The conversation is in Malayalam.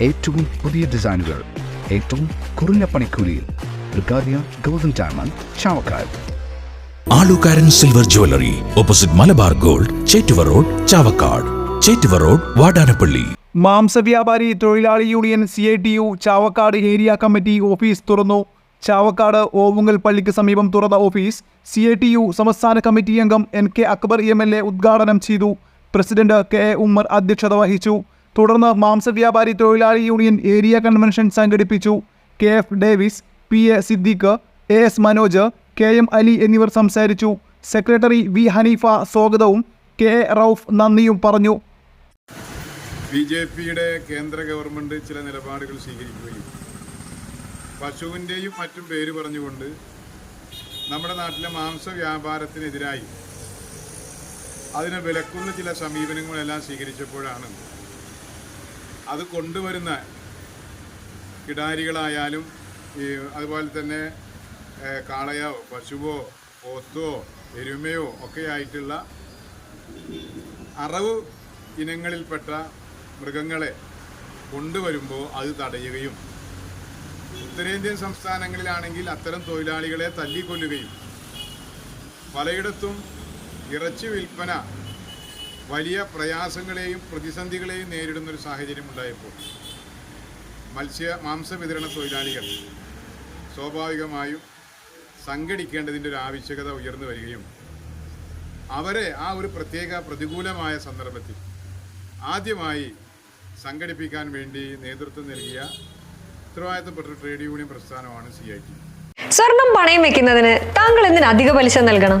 ഏറ്റവും പുതിയ ഡിസൈനുകൾ ഏറ്റവും കുറഞ്ഞ പണിക്കൂലിയിൽ golden diamond Alukkaran silver jewellery opposite Malabar gold Chettuva road Chavakkad. Chettuva road Vadanappally. മാംസവ്യാപാരി തൊഴിലാളി union C I T U Chavakkad area committee office തുറന്നു. ചാവക്കാട് ഓവുങ്ങൽ പള്ളിക്ക് സമീപം തുറന്ന office C I T U സംസ്ഥാന കമ്മിറ്റി അംഗം N K Akbar M L A ഉദ്ഘാടനം ചെയ്തു. പ്രസിഡന്റ് കെ എ ഉമ്മർ അധ്യക്ഷത വഹിച്ചു. തുടർന്ന് മാംസവ്യാപാരി തൊഴിലാളി യൂണിയൻ ഏരിയ കൺവെൻഷൻ സംഘടിപ്പിച്ചു. K. F. Davis P. A. Siddique A. S. Manoj K. M. Ali എന്നിവർ സംസാരിച്ചു. Secretary V. ഹനീഫ സ്വാഗതവും കെ. റൌഫ് നന്ദിയും പറഞ്ഞു. ബി. ജെ. പിയുടെ കേന്ദ്ര ഗവൺമെന്റ് ചില നിലപാടുകൾ സ്വീകരിക്കുകയും പശുവിന്റെയും മറ്റും പേര് പറഞ്ഞുകൊണ്ട് നമ്മുടെ നാട്ടിലെ മാംസ വ്യാപാരത്തിനെതിരായി അതിനെ വിലക്കുന്ന ചില സമീപനങ്ങളെല്ലാം സ്വീകരിച്ചപ്പോഴാണ് അത് കൊണ്ടുവരുന്ന കിടാരികളായാലും ഈ അതുപോലെ തന്നെ കാളയോ പശുവോ പോത്തോ എരുമയോ ഒക്കെ ആയിട്ടുള്ള അറവ് ഇനങ്ങളിൽപ്പെട്ട മൃഗങ്ങളെ കൊണ്ടുവരുമ്പോൾ അത് തടയുകയും ഉത്തരേന്ത്യൻ സംസ്ഥാനങ്ങളിലാണെങ്കിൽ അത്തരം തൊഴിലാളികളെ തല്ലിക്കൊല്ലുകയും പലയിടത്തും ഇറച്ചി വിൽപ്പന വലിയ പ്രയാസങ്ങളെയും പ്രതിസന്ധികളെയും നേരിടുന്ന ഒരു സാഹചര്യം ഉണ്ടായപ്പോൾ മത്സ്യ മാംസ വിതരണ തൊഴിലാളികൾ സ്വാഭാവികമായും സംഘടിക്കേണ്ടതിന്റെ ഒരു ആവശ്യകത ഉയർന്നു വരികയും അവരെ ആ ഒരു പ്രത്യേക പ്രതികൂലമായ സന്ദർഭത്തിൽ ആദ്യമായി സംഘടിപ്പിക്കാൻ വേണ്ടി നേതൃത്വം നൽകിയ ഉത്തരവാദിത്തപ്പെട്ട ട്രേഡ് യൂണിയൻ പ്രസ്ഥാനമാണ് സി ഐ ടി. സ്വർണം പണയം വെക്കുന്നതിന് താങ്കൾ എന്തിന് അധിക പലിശ നൽകണം?